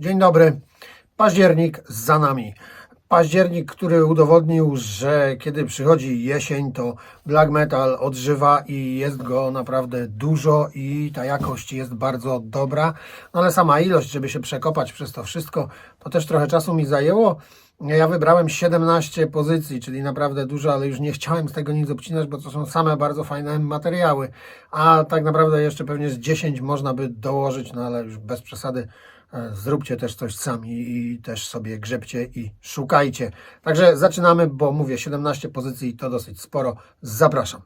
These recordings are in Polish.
Dzień dobry. Październik za nami. Październik, który udowodnił, że kiedy przychodzi jesień, to black metal odżywa i jest go naprawdę dużo i ta jakość jest bardzo dobra. No ale sama ilość, żeby się przekopać przez to wszystko, to też trochę czasu mi zajęło. Ja wybrałem 17 pozycji, czyli naprawdę dużo, ale już nie chciałem z tego nic obcinać, bo to są same bardzo fajne materiały. A tak naprawdę jeszcze pewnie z 10 można by dołożyć, no ale już bez przesady. E, Zróbcie też coś sami i też sobie grzebcie i szukajcie. Także zaczynamy, bo mówię 17 pozycji to dosyć sporo. Zapraszam.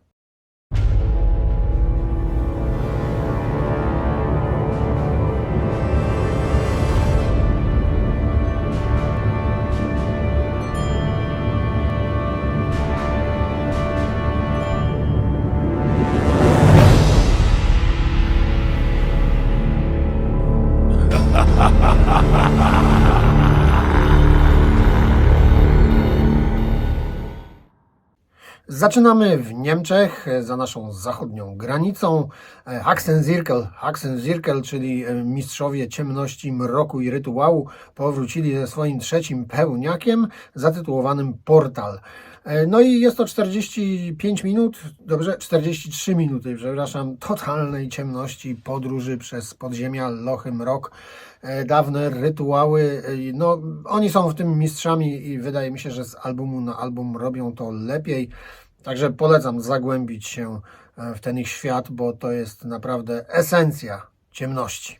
Zaczynamy w Niemczech, e, za naszą zachodnią granicą. E, Haxenzirkel, Haxenzirkel, czyli e, mistrzowie ciemności, mroku i rytuału, powrócili ze swoim trzecim pełniakiem zatytułowanym Portal. No i jest to 45 minut, dobrze, 43 minuty, przepraszam, totalnej ciemności, podróży przez podziemia, lochy, mrok, dawne rytuały. No, oni są w tym mistrzami i wydaje mi się, że z albumu na album robią to lepiej. Także polecam zagłębić się e, w ten ich świat, bo to jest naprawdę esencja ciemności.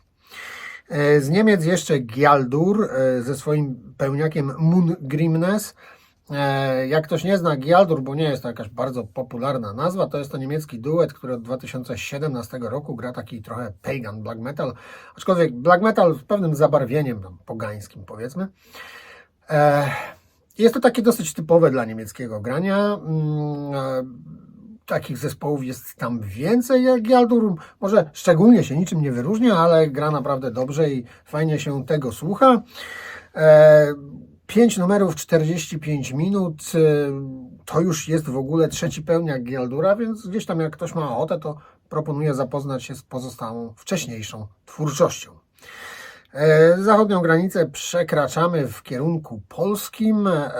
E, Z Niemiec jeszcze Gialdur e, ze swoim pełniakiem Mungrimnes. E, Jak ktoś nie zna Gialdur, bo nie jest to jakaś bardzo popularna nazwa, to jest to niemiecki duet, który od 2017 roku gra taki trochę pagan black metal, aczkolwiek black metal z pewnym zabarwieniem pogańskim powiedzmy. E, Jest to takie dosyć typowe dla niemieckiego grania. Mm, e, Takich zespołów jest tam więcej jak Gialdur. Może szczególnie się niczym nie wyróżnia, ale gra naprawdę dobrze i fajnie się tego słucha. E, 5 numerów, 45 minut. e, To już jest w ogóle trzeci pełniak Gialdura, więc gdzieś tam jak ktoś ma ochotę, to proponuję zapoznać się z pozostałą wcześniejszą twórczością. E, Zachodnią granicę przekraczamy w kierunku polskim, e,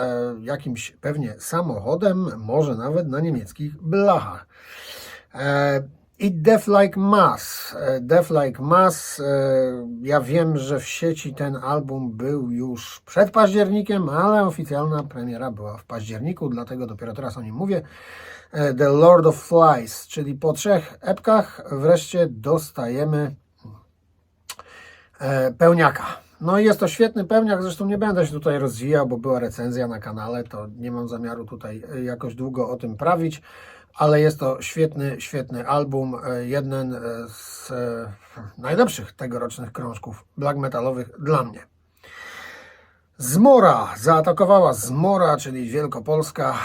jakimś pewnie samochodem, może nawet na niemieckich blachach. E, I Death Like Mass. Death Like Mass. Ja wiem, że w sieci ten album był już przed październikiem, ale oficjalna premiera była w październiku, dlatego dopiero teraz o nim mówię. The Lord of Flies, czyli po trzech epkach wreszcie dostajemy pełniaka. No i jest to świetny pełniak, zresztą nie będę się tutaj rozwijał, bo była recenzja na kanale, to nie mam zamiaru tutaj e, jakoś długo o tym prawić, ale jest to świetny, świetny album, e, jeden e, z e, najlepszych tegorocznych krążków black metalowych dla mnie. Zmora zaatakowała Zmora, czyli Wielkopolska.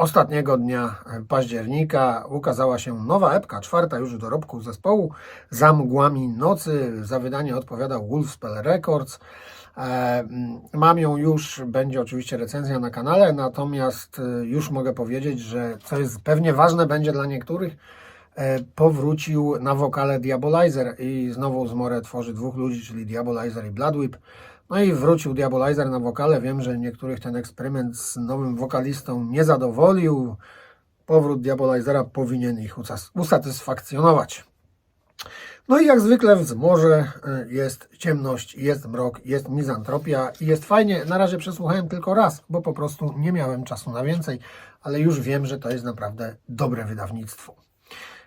Ostatniego dnia października ukazała się nowa epka, czwarta już w dorobku zespołu, Za mgłami nocy. Za wydanie odpowiada Wolfspell Records. E, mm, Mam ją już, będzie oczywiście recenzja na kanale, natomiast e, już mogę powiedzieć, że co jest pewnie ważne będzie dla niektórych, e, powrócił na wokale Diabolizer i znowu Zmorę tworzy dwóch ludzi, czyli Diabolizer i Bloodwhip. No i wrócił Diabolizer na wokale. Wiem, że niektórych ten eksperyment z nowym wokalistą nie zadowolił. Powrót Diabolizera powinien ich usatysfakcjonować. No i jak zwykle w zmorze y, jest ciemność, jest mrok, jest mizantropia i jest fajnie. Na razie przesłuchałem tylko raz, bo po prostu nie miałem czasu na więcej, ale już wiem, że to jest naprawdę dobre wydawnictwo.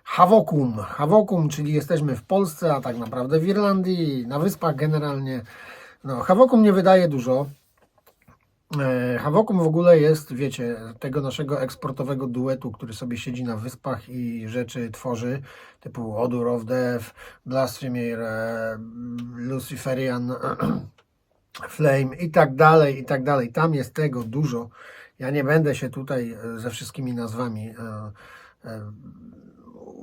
Havokum. Havokum, czyli jesteśmy w Polsce, a tak naprawdę w Irlandii, na wyspach generalnie. No, Havokum nie wydaje dużo. E, Havokum w ogóle jest, wiecie, tego naszego eksportowego duetu, który sobie siedzi na wyspach i rzeczy tworzy, typu Odor of Death, Blasphemer, e, Luciferian Flame i tak dalej, i tak dalej. Tam jest tego dużo. Ja nie będę się tutaj e, ze wszystkimi nazwami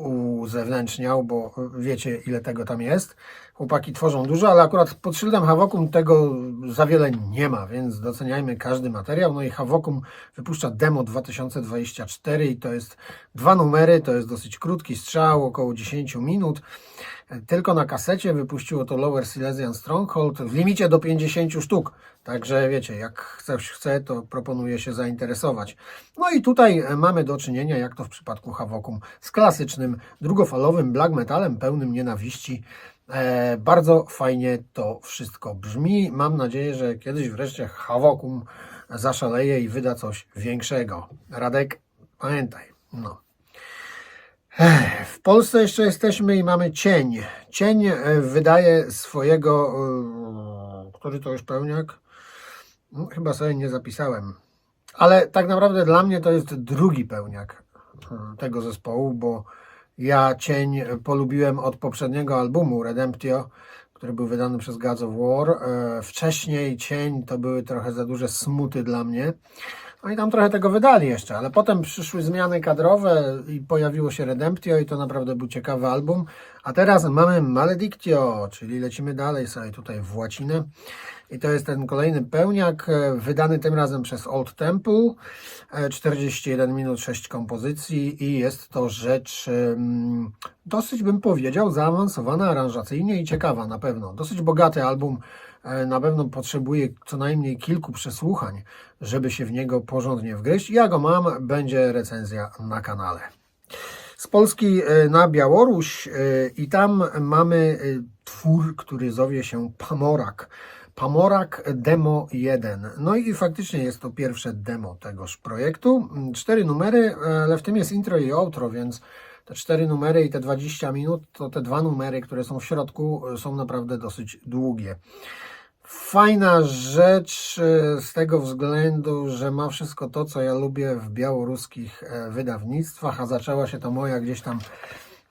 uzewnętrzniał, bo wiecie ile tego tam jest. Chłopaki tworzą dużo, ale akurat pod szyldem Havokum tego za wiele nie ma, więc doceniajmy każdy materiał. No i Havokum wypuszcza demo 2024 i to jest dwa numery, to jest dosyć krótki strzał, około 10 minut. Tylko na kasecie wypuściło to Lower Silesian Stronghold w limicie do 50 sztuk. Także wiecie, jak ktoś chce, to proponuję się zainteresować. No i tutaj e, mamy do czynienia, jak to w przypadku Havokum, z klasycznym, drugofalowym black metalem pełnym nienawiści. E, bardzo fajnie to wszystko brzmi. Mam nadzieję, że kiedyś wreszcie Havokum zaszaleje i wyda coś większego. Radek, pamiętaj. No. W Polsce jeszcze jesteśmy i mamy cień. Cień e, wydaje swojego. e, Który to już pełniak? No, chyba sobie nie zapisałem. Ale tak naprawdę dla mnie to jest drugi pełniak e, tego zespołu, bo ja cień polubiłem od poprzedniego albumu Redemptio, który był wydany przez Gods of War. E, Wcześniej cień to były trochę za duże smuty dla mnie. Oni tam trochę tego wydali jeszcze, ale potem przyszły zmiany kadrowe i pojawiło się Redemptio i to naprawdę był ciekawy album. A teraz mamy Maledictio, czyli lecimy dalej sobie tutaj w łacinę. I to jest ten kolejny pełniak, e, wydany tym razem przez Old Temple. E, 41 minut, 6 kompozycji i jest to rzecz dosyć bym powiedział zaawansowana aranżacyjnie i ciekawa na pewno. Dosyć bogaty album, e, na pewno potrzebuje co najmniej kilku przesłuchań, żeby się w niego porządnie wgryźć. Ja go mam, będzie recenzja na kanale z Polski e, na Białoruś e, i tam mamy e, twór, który zowie się Pamorak. Pamorak Demo 1. No i faktycznie jest to pierwsze demo tegoż projektu. Cztery numery, ale w tym jest intro i outro, więc te cztery numery i te 20 minut to te dwa numery, które są w środku, są naprawdę dosyć długie. Fajna rzecz e, z tego względu, że ma wszystko to, co ja lubię w białoruskich e, wydawnictwach, a zaczęła się to moja gdzieś tam,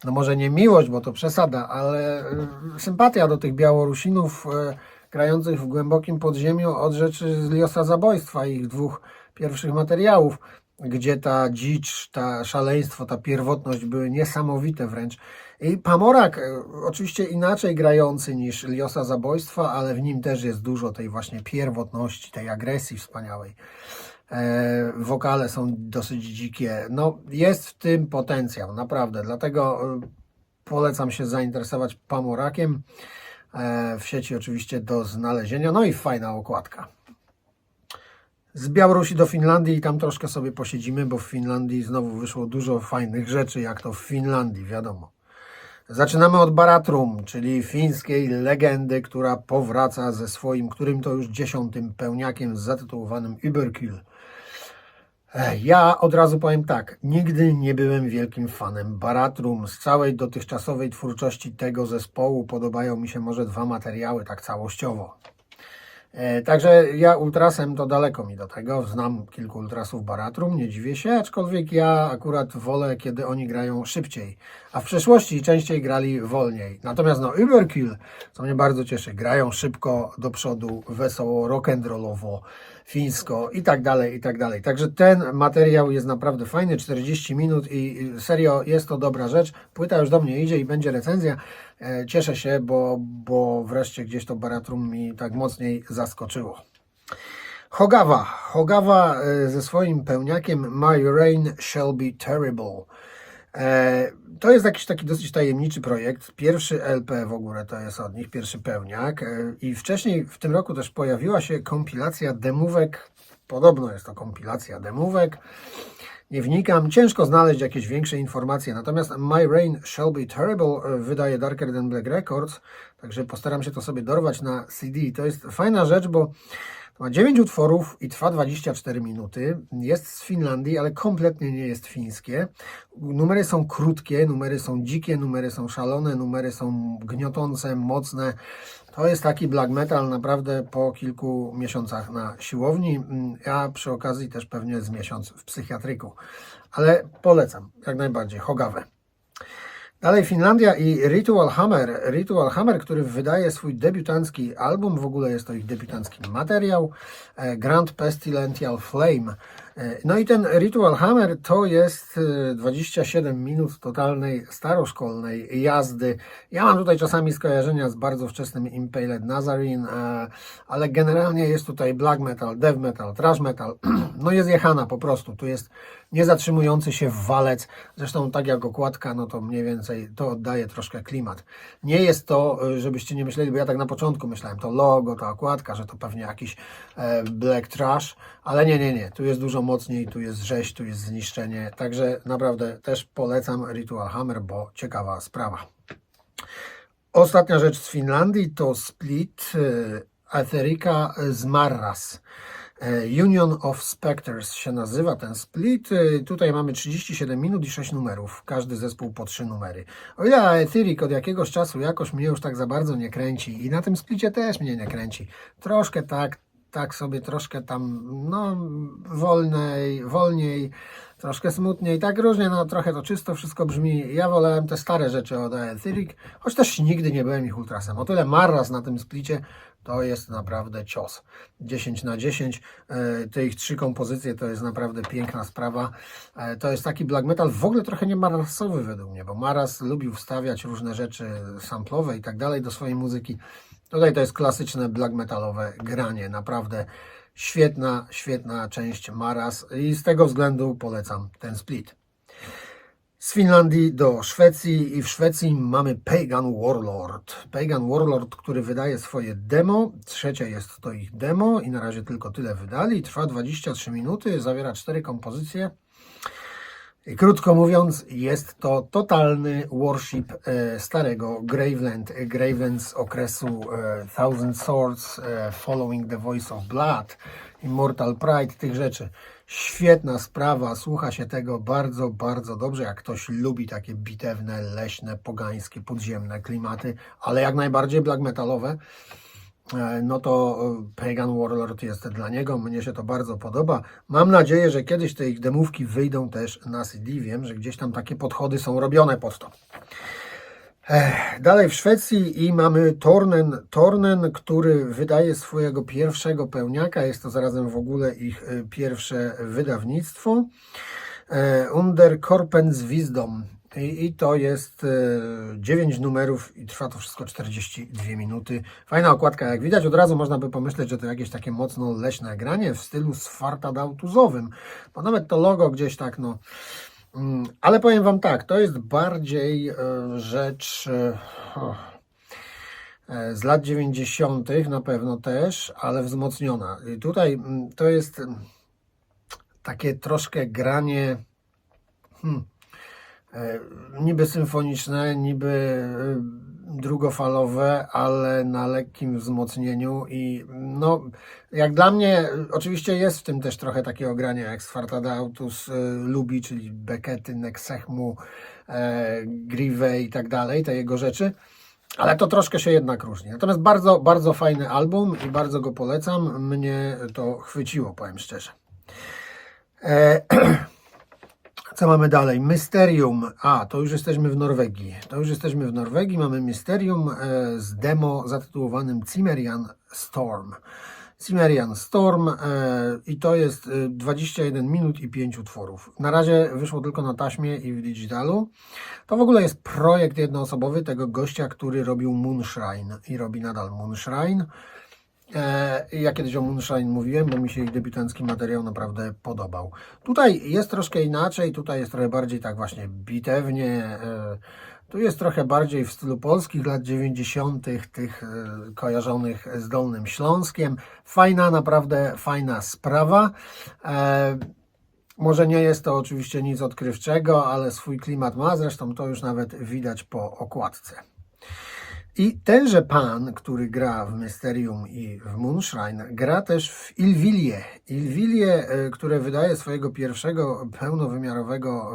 no może nie miłość, bo to przesada, ale e, sympatia do tych Białorusinów e, grających w głębokim podziemiu od rzeczy z Liosa Zabojstwa, ich dwóch pierwszych materiałów, gdzie ta dzicz, ta szaleństwo, ta pierwotność były niesamowite wręcz. I Pamorak, e, oczywiście inaczej grający niż Liosa Zabojstwa, ale w nim też jest dużo tej właśnie pierwotności, tej agresji wspaniałej. E, wokale są dosyć dzikie. No, jest w tym potencjał, naprawdę. Dlatego e, polecam się zainteresować Pamorakiem. E, w sieci oczywiście do znalezienia. No i fajna okładka. Z Białorusi do Finlandii i tam troszkę sobie posiedzimy, bo w Finlandii znowu wyszło dużo fajnych rzeczy, jak to w Finlandii, wiadomo. Zaczynamy od Baratrum, czyli fińskiej legendy, która powraca ze swoim, którym to już dziesiątym pełniakiem zatytułowanym Überkill. Ja od razu powiem tak, nigdy nie byłem wielkim fanem Baratrum. Z całej dotychczasowej twórczości tego zespołu podobają mi się może dwa materiały tak całościowo. E, Także ja ultrasem to daleko mi do tego. Znam kilku ultrasów Baratrum, nie dziwię się, aczkolwiek ja akurat wolę, kiedy oni grają szybciej, a w przeszłości częściej grali wolniej. Natomiast no Überkill, co mnie bardzo cieszy, grają szybko do przodu, wesoło, rock'n'rollowo, fińsko i tak dalej, i tak dalej. Także ten materiał jest naprawdę fajny, 40 minut i serio jest to dobra rzecz. Płyta już do mnie idzie i będzie recenzja. E, Cieszę się, bo, bo wreszcie gdzieś to Baratrum mi tak mocniej zaskoczyło. Hogawa. Hogawa e, ze swoim pełniakiem My Reign Shall Be Terrible. E, To jest jakiś taki dosyć tajemniczy projekt. Pierwszy LP w ogóle to jest od nich, pierwszy pełniak. E, I wcześniej w tym roku też pojawiła się kompilacja demówek. Podobno jest to kompilacja demówek. Nie wnikam, ciężko znaleźć jakieś większe informacje. Natomiast My Reign Shall Be Terrible e, wydaje Darker Than Black Records, także postaram się to sobie dorwać na CD. To jest fajna rzecz, bo ma 9 utworów i trwa 24 minuty. Jest z Finlandii, ale kompletnie nie jest fińskie. Numery są krótkie, numery są dzikie, numery są szalone, numery są gniotące, mocne. To jest taki black metal naprawdę po kilku miesiącach na siłowni, a przy okazji też pewnie z miesiąc w psychiatryku. Ale polecam, jak najbardziej, Hogawę. Dalej Finlandia i Ritual Hammer. Ritual Hammer, który wydaje swój debiutancki album, w ogóle jest to ich debiutancki materiał, e, Grand Pestilential Flame. E, No i ten Ritual Hammer to jest e, 27 minut totalnej staroszkolnej jazdy. Ja mam tutaj czasami skojarzenia z bardzo wczesnym Impaled Nazarene, e, ale generalnie jest tutaj black metal, death metal, thrash metal. No jest jechana po prostu. Tu jest niezatrzymujący się walec. Zresztą tak jak okładka, no to mniej więcej to oddaje troszkę klimat. Nie jest to, e, żebyście nie myśleli, bo ja tak na początku myślałem, to logo, to okładka, że to pewnie jakiś e, black trash, ale nie, nie, nie. Tu jest dużo mocniej, tu jest rzeź, tu jest zniszczenie. Także naprawdę też polecam Ritual Hammer, bo ciekawa sprawa. Ostatnia rzecz z Finlandii to split e, Etherica z Marras. E, Union of Spectres się nazywa ten split. E, Tutaj mamy 37 minut i 6 numerów. Każdy zespół po 3 numery. O ile Etheric od jakiegoś czasu jakoś mnie już tak za bardzo nie kręci i na tym splicie też mnie nie kręci. Troszkę tak, tak sobie troszkę tam, no, wolnej, wolniej, troszkę smutniej, tak różnie, no trochę to czysto wszystko brzmi. Ja wolałem te stare rzeczy od Etheric, choć też nigdy nie byłem ich ultrasem. O tyle Marras na tym splicie to jest naprawdę cios. 10 na 10. E, Te ich trzy kompozycje to jest naprawdę piękna sprawa. E, To jest taki black metal w ogóle trochę nie marasowy według mnie, bo Maras lubił wstawiać różne rzeczy samplowe i tak dalej do swojej muzyki. Tutaj to jest klasyczne black metalowe granie. Naprawdę świetna, świetna część Maras i z tego względu polecam ten split. Z Finlandii do Szwecji i w Szwecji mamy Pagan Warlord. Pagan Warlord, który wydaje swoje demo. Trzecie jest to ich demo i na razie tylko tyle wydali. Trwa 23 minuty, zawiera cztery kompozycje. Krótko mówiąc, jest to totalny worship e, starego Graveland, e, Graveland z okresu e, Thousand Swords, Following the Voice of Blood, Immortal Pride, tych rzeczy. Świetna sprawa, słucha się tego bardzo, bardzo dobrze, jak ktoś lubi takie bitewne, leśne, pogańskie, podziemne klimaty, ale jak najbardziej black metalowe no to e, Pagan Warlord jest dla niego. Mnie się to bardzo podoba. Mam nadzieję, że kiedyś te ich demówki wyjdą też na CD. Wiem, że gdzieś tam takie podchody są robione pod to. Dalej w Szwecji i mamy Tornen, Tornen, który wydaje swojego pierwszego pełniaka. Jest to zarazem w ogóle ich e, pierwsze wydawnictwo. E, Under Korpens Wisdom. I, to jest e, 9 numerów i trwa to wszystko 42 minuty. Fajna okładka, jak widać, od razu można by pomyśleć, że to jakieś takie mocno leśne granie w stylu sfartadautuzowym, bo nawet to logo gdzieś tak, no. Mm, Ale powiem Wam tak, to jest bardziej e, rzecz e, e, z lat 90. na pewno też, ale wzmocniona. I tutaj mm, to jest mm, takie troszkę granie. Hmm, E, niby symfoniczne, niby e, drugofalowe, ale na lekkim wzmocnieniu i no, jak dla mnie, e, oczywiście jest w tym też trochę takiego grania jak Sfartadautus e, lubi, czyli Beckety, Nexechmu, e, Grive i tak dalej, te jego rzeczy, ale to troszkę się jednak różni. Natomiast bardzo, bardzo fajny album i bardzo go polecam. Mnie to chwyciło, powiem szczerze. E, Co mamy dalej? Mysterium. A, to już jesteśmy w Norwegii. To już jesteśmy w Norwegii. Mamy Mysterium e, z demo zatytułowanym Cimmerian Storm. Cimmerian Storm e, i to jest e, 21 minut i 5 utworów. Na razie wyszło tylko na taśmie i w digitalu. To w ogóle jest projekt jednoosobowy tego gościa, który robił Moonshine i robi nadal Moonshine. E, Ja kiedyś o Moonshine mówiłem, bo mi się ich debiutancki materiał naprawdę podobał. Tutaj jest troszkę inaczej, tutaj jest trochę bardziej tak właśnie bitewnie. e, Tu jest trochę bardziej w stylu polskich lat 90., tych e, kojarzonych z Dolnym Śląskiem. Fajna, naprawdę fajna sprawa. Może nie jest to oczywiście nic odkrywczego, ale swój klimat ma, zresztą to już nawet widać po okładce. I tenże pan, który gra w Mysterium i w Moonshine, gra też w Ilvilie. Ilvilie, które wydaje swojego pierwszego pełnowymiarowego,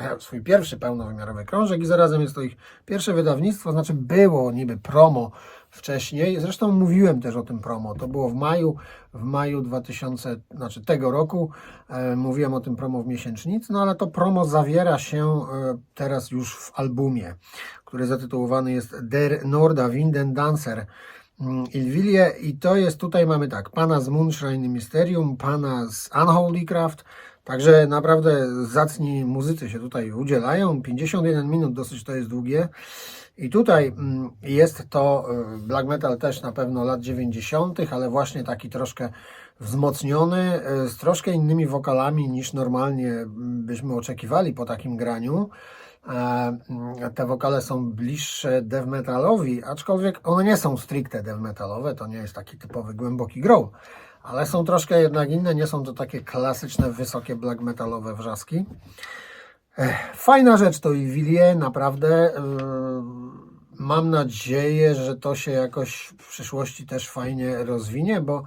e, swój pierwszy pełnowymiarowy krążek i zarazem jest to ich pierwsze wydawnictwo, znaczy było niby promo wcześniej. Zresztą mówiłem też o tym promo. To było w maju, w maju 2000, znaczy tego roku. E, mówiłem o tym promo w miesięcznicy, no ale to promo zawiera się e, teraz już w albumie, który zatytułowany jest Der Norda Winden Dancer. mm, Ilvilie i to jest, tutaj mamy tak, pana z Moonshine Mysterium, pana z Unholy Craft, także naprawdę zacni muzycy się tutaj udzielają, 51 minut dosyć to jest długie i tutaj mm, jest to y, black metal też na pewno lat 90., ale właśnie taki troszkę wzmocniony, y, z troszkę innymi wokalami niż normalnie mm, byśmy oczekiwali po takim graniu. E, mm, Te wokale są bliższe death metalowi, aczkolwiek one nie są stricte death metalowe, to nie jest taki typowy głęboki growl, ale są troszkę jednak inne, nie są to takie klasyczne, wysokie black metalowe wrzaski. Fajna rzecz to i Willie, naprawdę. Yy, Mam nadzieję, że to się jakoś w przyszłości też fajnie rozwinie, bo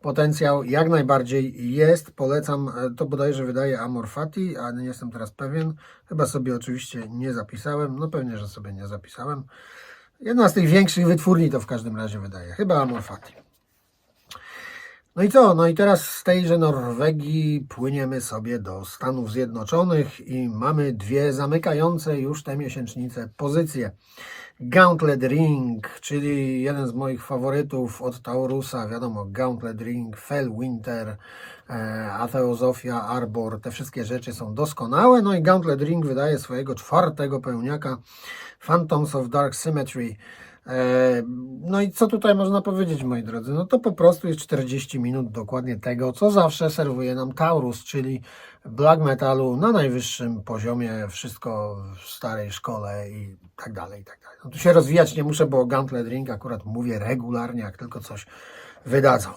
potencjał jak najbardziej jest. Polecam, e, to bodajże wydaje Amor Fati, ale nie jestem teraz pewien. Chyba sobie oczywiście nie zapisałem. No pewnie, że sobie nie zapisałem. Jedna z tych większych wytwórni to w każdym razie wydaje. Chyba Amor Fati. No i co? No i teraz z tejże Norwegii płyniemy sobie do Stanów Zjednoczonych i mamy dwie zamykające już te miesięcznice pozycje. Gauntlet Ring, czyli jeden z moich faworytów od Taurusa, wiadomo, Gauntlet Ring, Fellwinter, e, Atheosofia, Arbor, te wszystkie rzeczy są doskonałe. No i Gauntlet Ring wydaje swojego czwartego pełniaka, Phantoms of Dark Symmetry. E, No i co tutaj można powiedzieć, moi drodzy? No to po prostu jest 40 minut dokładnie tego, co zawsze serwuje nam Taurus, czyli black metalu na najwyższym poziomie, wszystko w starej szkole i tak dalej, i tak dalej. No tu się rozwijać nie muszę, bo Gauntlet Ring akurat mówię regularnie, jak tylko coś wydadzą.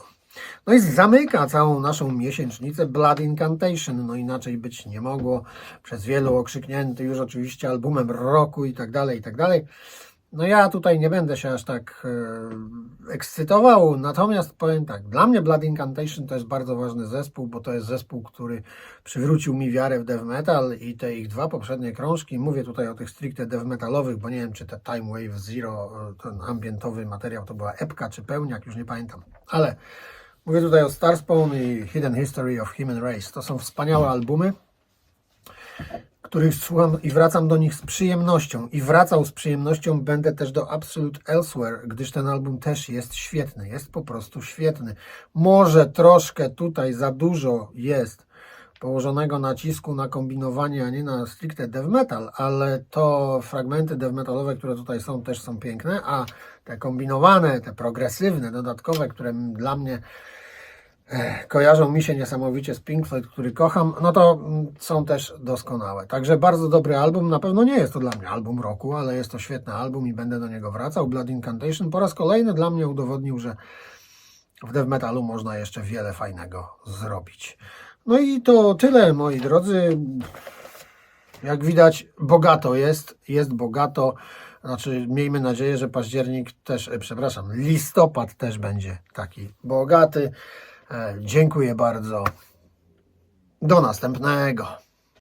No i zamyka całą naszą miesięcznicę Blood Incantation, no inaczej być nie mogło, przez wielu okrzyknięty już oczywiście albumem roku i tak dalej, i tak dalej. No ja tutaj nie będę się aż tak e, ekscytował, natomiast powiem tak, dla mnie Blood Incantation to jest bardzo ważny zespół, bo to jest zespół, który przywrócił mi wiarę w death metal i te ich dwa poprzednie krążki, mówię tutaj o tych stricte death metalowych, bo nie wiem czy te Time Wave Zero, e, ten ambientowy materiał to była epka czy pełniak, już nie pamiętam, ale mówię tutaj o Starspawn i Hidden History of Human Race, to są wspaniałe albumy, których słucham i wracam do nich z przyjemnością. I wracał z przyjemnością będę też do Absolute Elsewhere, gdyż ten album też jest świetny. Jest po prostu świetny. Może troszkę tutaj za dużo jest położonego nacisku na kombinowanie, a nie na stricte death metal, ale to fragmenty death metalowe, które tutaj są, też są piękne, a te kombinowane, te progresywne, dodatkowe, które dla mnie kojarzą mi się niesamowicie z Pink Floyd, który kocham, no to mm, są też doskonałe. Także bardzo dobry album. Na pewno nie jest to dla mnie album roku, ale jest to świetny album i będę do niego wracał. Blood Incantation po raz kolejny dla mnie udowodnił, że w death metalu można jeszcze wiele fajnego zrobić. No i to tyle, moi drodzy. Jak widać, bogato jest, jest bogato. Znaczy, miejmy nadzieję, że październik też, e, przepraszam, listopad też będzie taki bogaty. E, Dziękuję bardzo. Do następnego.